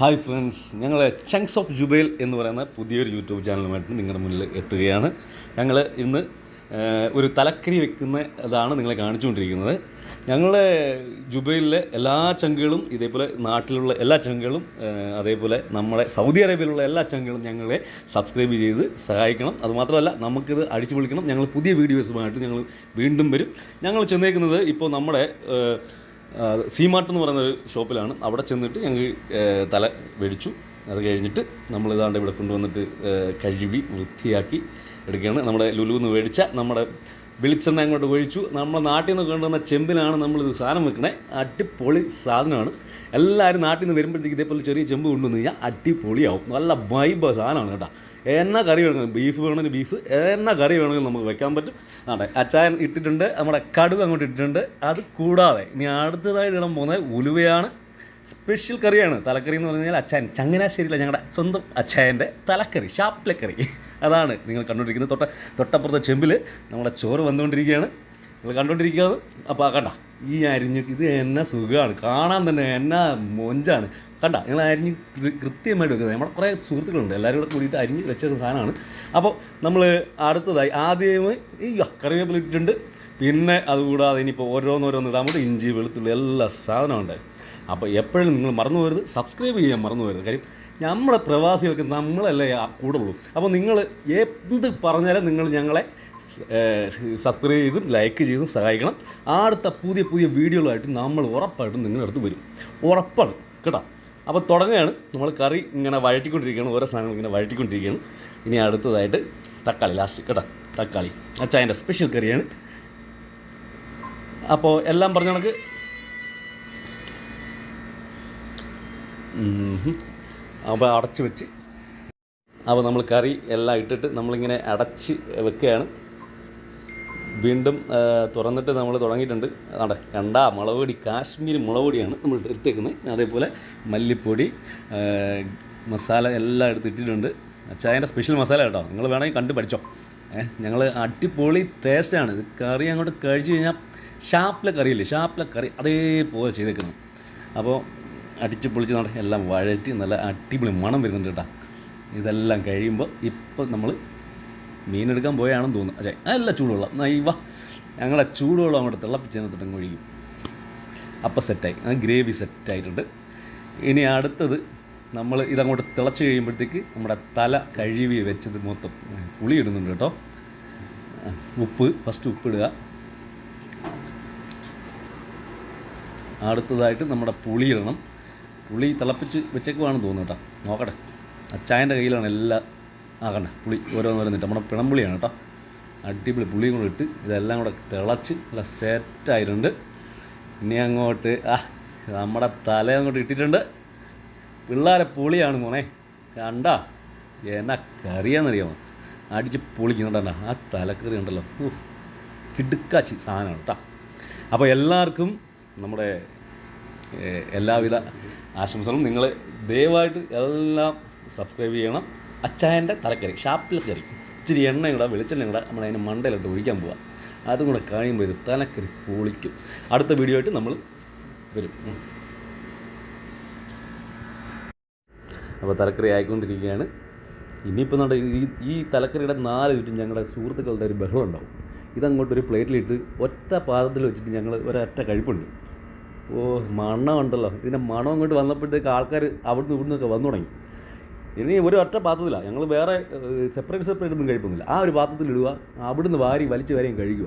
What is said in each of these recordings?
Hi friends ഞങ്ങൾ chunks of Jubail എന്ന് പറയുന്ന പുതിയൊരു യൂട്യൂബ് ചാനലുമായിട്ട് നിങ്ങളുടെ മുന്നിൽ എത്തുകയാണ്. ഞങ്ങൾ ഇന്ന് ഒരു തലക്കരി വെക്കുന്ന ഇതാണ് നിങ്ങളെ കാണിച്ചുകൊണ്ടിരിക്കുന്നത്. ഞങ്ങൾ ജുബൈലിലെ എല്ലാ ചങ്കുകളും ഇതേപോലെ നാട്ടിലുള്ള എല്ലാ ചങ്കുകളും അതേപോലെ നമ്മുടെ സൗദി അറേബ്യയിലുള്ള എല്ലാ ചങ്കുകളും ഞങ്ങളെ സബ്സ്ക്രൈബ് ചെയ്ത് സഹായിക്കണം. അതുമാത്രമല്ല നമുക്കിത് അടിച്ചു പൊളിക്കണം. ഞങ്ങൾ പുതിയ വീഡിയോസുമായിട്ട് ഞങ്ങൾ വീണ്ടും വരും. ഞങ്ങൾ ചെന്നേക്കുന്നത് ഇപ്പോൾ നമ്മുടെ സീമാർട്ട് എന്ന് പറയുന്ന ഒരു ഷോപ്പിലാണ്. അവിടെ ചെന്നിട്ട് ഞങ്ങൾ തല വെടിച്ചു. അത് കഴിഞ്ഞിട്ട് നമ്മൾ ഇതാണ്ട് ഇവിടെ കൊണ്ടുവന്നിട്ട് കഴുകി വൃത്തിയാക്കി എടുക്കുകയാണ്. നമ്മുടെ ലുലു എന്ന് മേടിച്ച നമ്മുടെ വെളിച്ചെണ്ണ അങ്ങോട്ട് ഒഴിച്ചു. നമ്മുടെ നാട്ടിൽ നിന്ന് കൊണ്ടുവന്ന ചെമ്പിലാണ് നമ്മൾ ഇത് സാധനം വെക്കണേ. അടിപൊളി സാധനമാണ്. എല്ലാവരും നാട്ടിൽ നിന്ന് വരുമ്പോഴത്തേക്ക് ഇതേപോലെ ചെറിയ ചെമ്പ് കൊണ്ടുവന്ന് കഴിഞ്ഞാൽ അടിപൊളിയാവും. നല്ല വൈബ് സാധനമാണ് കേട്ടോ. എന്നാ കറി വേണമെങ്കിലും ബീഫ് വേണമെങ്കിൽ ബീഫ് എന്നാ കറി വേണമെങ്കിലും നമുക്ക് വെക്കാൻ പറ്റും. അതെ അച്ചായൻ ഇട്ടിട്ടുണ്ട് നമ്മുടെ കടുക് അങ്ങോട്ട് ഇട്ടിട്ടുണ്ട്. അത് കൂടാതെ ഇനി അടുത്തതായിട്ട് ഇടാൻ പോകുന്നത് ഉലുവയാണ്. സ്പെഷ്യൽ കറിയാണ്. തലക്കറി എന്ന് പറഞ്ഞു കഴിഞ്ഞാൽ അച്ചായൻ. ചങ്ങനാശ്ശേരിയിലെ ഞങ്ങളുടെ സ്വന്തം അച്ചായന്റെ തലക്കറി ഷാപ്പിലെ കറി അതാണ് നിങ്ങൾ കണ്ടുകൊണ്ടിരിക്കുന്നത്. തൊട്ട തൊട്ടപ്പുറത്തെ ചെമ്പിൽ നമ്മുടെ ചോറ് വന്നുകൊണ്ടിരിക്കുകയാണ്. നിങ്ങൾ കണ്ടുകൊണ്ടിരിക്കുന്നത് അപ്പോൾ കണ്ട ഈ അരിഞ്ഞ് ഇത് എന്നാ സുഖമാണ് കാണാൻ തന്നെ എന്നാ മൊഞ്ചാണ്. കണ്ട നിങ്ങൾ അരിഞ്ഞ് കൃത്യമായിട്ട് വെക്കുന്നത്. നമ്മുടെ കുറേ സുഹൃത്തുക്കളുണ്ട് എല്ലാവരും കൂടെ കൂടിയിട്ട് അരിഞ്ഞ് വെച്ച സാധനമാണ്. അപ്പോൾ നമ്മൾ അടുത്തതായി ആദ്യമായി ഈ കറിവേപ്പില ഇട്ടിട്ടുണ്ട്. പിന്നെ അതുകൂടാതെ ഇനിയിപ്പോൾ ഓരോന്നോരോന്ന് ഇടാൻ വേണ്ടി ഇഞ്ചി വെളുത്തുള്ളി എല്ലാ സാധനവും ഉണ്ട്. അപ്പോൾ എപ്പോഴും നിങ്ങൾ മറന്നു പോകരുത് സബ്സ്ക്രൈബ് ചെയ്യാൻ മറന്നു പോകരുത്. കാര്യം നമ്മുടെ പ്രവാസികൾക്ക് നമ്മളല്ലേ കൂടെ ഉള്ളൂ. അപ്പോൾ നിങ്ങൾ എന്ത് പറഞ്ഞാലും നിങ്ങൾ ഞങ്ങളെ സബ്സ്ക്രൈബ് ചെയ്തും ലൈക്ക് ചെയ്തും സഹായിക്കണം. അടുത്ത പുതിയ പുതിയ വീഡിയോകളായിട്ട് നമ്മൾ ഉറപ്പായിട്ടും നിങ്ങളുടെ അടുത്ത് വരും. ഉറപ്പാണ്. കേട്ടോ? അപ്പോൾ തുടങ്ങുകയാണ്. നമ്മൾ കറി ഇങ്ങനെ വഴറ്റിക്കൊണ്ടിരിക്കുകയാണ്. ഓരോ സാധനങ്ങൾ ഇങ്ങനെ വഴറ്റിക്കൊണ്ടിരിക്കുകയാണ്. ഇനി അടുത്തതായിട്ട് തക്കാളി ലാസ്റ്റ് കേട്ടോ തക്കാളി. അച്ചായന്റെ സ്പെഷ്യൽ കറിയാണ്. അപ്പോൾ എല്ലാം പറഞ്ഞ കണക്ക്? അപ്പോൾ അടച്ചു വെച്ച് അപ്പോൾ നമ്മൾ കറി എല്ലാം ഇട്ടിട്ട് നമ്മളിങ്ങനെ അടച്ച് വെക്കുകയാണ്. വീണ്ടും തുറന്നിട്ട് നമ്മൾ തുടങ്ങിയിട്ടുണ്ട്. അവിടെ കണ്ട മുളക് പൊടി കാശ്മീരി മുളക് പൊടിയാണ് നമ്മൾ എടുത്തേക്കുന്നത്. അതേപോലെ മല്ലിപ്പൊടി മസാല എല്ലാം എടുത്തിട്ടിട്ടുണ്ട് ചായന്റെ സ്പെഷ്യൽ മസാല കേട്ടോ. നിങ്ങൾ വേണമെങ്കിൽ കണ്ട് പഠിച്ചോ. ഞങ്ങൾ അടിപൊളി ടേസ്റ്റാണ് ഇത് കറി അങ്ങോട്ട് കഴിച്ചു കഴിഞ്ഞാൽ ഷാപ്പിലെ കറിയില്ലേ ഷാപ്പിലെ കറി അതേപോലെ ചെയ്തേക്കുന്നു. അപ്പോൾ അടിച്ച് പൊളിച്ച് നട എല്ലാം വഴറ്റി നല്ല അടിപൊളി മണം വരുന്നുണ്ട് കേട്ടോ. ഇതെല്ലാം കഴിയുമ്പോൾ ഇപ്പം നമ്മൾ മീനെടുക്കാൻ പോയാണെന്ന് തോന്നുന്നു. അതെ നല്ല ചൂടുവെള്ളം. നൈവ ഞങ്ങളെ ചൂടുവെള്ളം അങ്ങോട്ട് തിളപ്പിച്ചതിനകത്തോട്ട് ഒഴിക്കും. അപ്പം സെറ്റായി. അത് ഗ്രേവി സെറ്റായിട്ടുണ്ട്. ഇനി അടുത്തത് നമ്മൾ ഇതങ്ങോട്ട് തിളച്ച് കഴിയുമ്പോഴത്തേക്ക് നമ്മുടെ തല കഴുകി വെച്ചത് മൊത്തം പുളി ഇടുന്നുണ്ട് കേട്ടോ. ഉപ്പ് ഫസ്റ്റ് ഉപ്പ് ഇടുക. അടുത്തതായിട്ട് നമ്മുടെ പുളി ഇടണം. പുളി തിളപ്പിച്ച് വെച്ചേക്കുവാണെന്ന് തോന്നുന്നു കേട്ടോ. നോക്കട്ടെ. അച്ചായന്റെ കയ്യിലാണ് എല്ലാം ആക്കണ്ട? പുളി ഓരോന്നോരോന്നിട്ട് നമ്മുടെ പിണമ്പുളിയാണ് കേട്ടോ. അടിപൊളി പുളിയും കൂടെ ഇട്ട് ഇതെല്ലാം കൂടെ തിളച്ച് നല്ല സെറ്റായിട്ടുണ്ട് ഇനി അങ്ങോട്ട് ആ നമ്മുടെ തല അങ്ങോട്ട് ഇട്ടിട്ടുണ്ട്. പിള്ളേരെ പുളിയാണ് മോനെ. കണ്ടാ? എന്നാ കറിയാന്നറിയാമോ? അടിച്ച് പൊളിക്കുന്നുണ്ടോ ആ തലക്കറി ഉണ്ടല്ലോ. കിടുക്കാച്ചി സാധനമാണ് കേട്ടോ. അപ്പോൾ എല്ലാവർക്കും നമ്മുടെ എല്ലാവിധ ആശംസകളും. നിങ്ങൾ ദയവായിട്ട് എല്ലാം സബ്സ്ക്രൈബ് ചെയ്യണം. അച്ചായന്റെ തലക്കറി ഷാപ്പിൽ കറി ഇച്ചിരി എണ്ണയും കൂടെ വെളിച്ചെണ്ണയും കൂടെ നമ്മൾ അതിന്റെ മണ്ടയിലോട്ട് ഒഴിക്കാൻ പോവാം. അതും കൂടെ കഴിയുമ്പോൾ ഇത് തലക്കറി പൊളിക്കും. അടുത്ത വീഡിയോ ആയിട്ട് നമ്മൾ വരും. അപ്പോൾ തലക്കറി ആയിക്കൊണ്ടിരിക്കുകയാണ്. ഇനിയിപ്പോൾ നമ്മുടെ ഈ ഈ തലക്കറിയുടെ നാല് ചുറ്റും ഞങ്ങളുടെ സുഹൃത്തുക്കളുടെ ഒരു ബഹളം ഉണ്ടാവും. ഇതങ്ങോട്ടൊരു പ്ലേറ്റിലിട്ട് ഒറ്റ പാദത്തിൽ വെച്ചിട്ട് ഞങ്ങൾ ഒരൊറ്റ കഴിപ്പുണ്ട്. ഓ മണമുണ്ടല്ലോ ഇതിന്റെ മണം അങ്ങോട്ട് വന്നപ്പോഴത്തേക്ക് ആൾക്കാർ അവിടുന്ന് ഇവിടുന്നൊക്കെ വന്നു തുടങ്ങി. ഇനി ഒരു ഒറ്റ പാത്രത്തിലാണ് ഞങ്ങൾ വേറെ സെപ്പറേറ്റ് സെപ്പറേറ്റ് ഒന്നും കഴിപ്പില്ല ആ ഒരു പാത്രത്തിൽ ഇടുക അവിടുന്ന് വാരി വലിച്ചു വരെയും കഴിക്കുക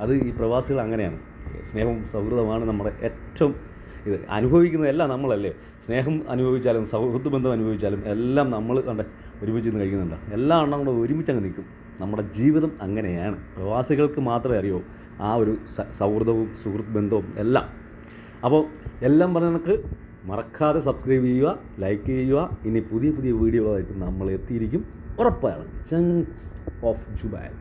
അത് ഈ പ്രവാസികൾ അങ്ങനെയാണ്. സ്നേഹവും സൗഹൃദമാണ് നമ്മുടെ ഏറ്റവും ഇത്. അനുഭവിക്കുന്നതെല്ലാം നമ്മളല്ലേ. സ്നേഹം അനുഭവിച്ചാലും സൗഹൃദ ബന്ധം അനുഭവിച്ചാലും എല്ലാം നമ്മൾ കണ്ട ഒരുമിച്ച് നിന്ന് കഴിക്കുന്നുണ്ട്. എല്ലാ എണ്ണം കൂടെ ഒരുമിച്ച് അങ്ങ് നിൽക്കും. നമ്മുടെ ജീവിതം അങ്ങനെയാണ്. പ്രവാസികൾക്ക് മാത്രമേ അറിയൂ ആ ഒരു സൗഹൃദവും സുഹൃത്ത് ബന്ധവും എല്ലാം. അപ്പോൾ എല്ലാം പറഞ്ഞ കണക്ക് മറക്കാതെ സബ്സ്ക്രൈബ് ചെയ്യുക ലൈക്ക് ചെയ്യുക. ഇനി പുതിയ പുതിയ വീഡിയോകളായിട്ട് നമ്മൾ എത്തിയിരിക്കും ഉറപ്പാണ് ചങ്സ് ഓഫ് ജുബായ്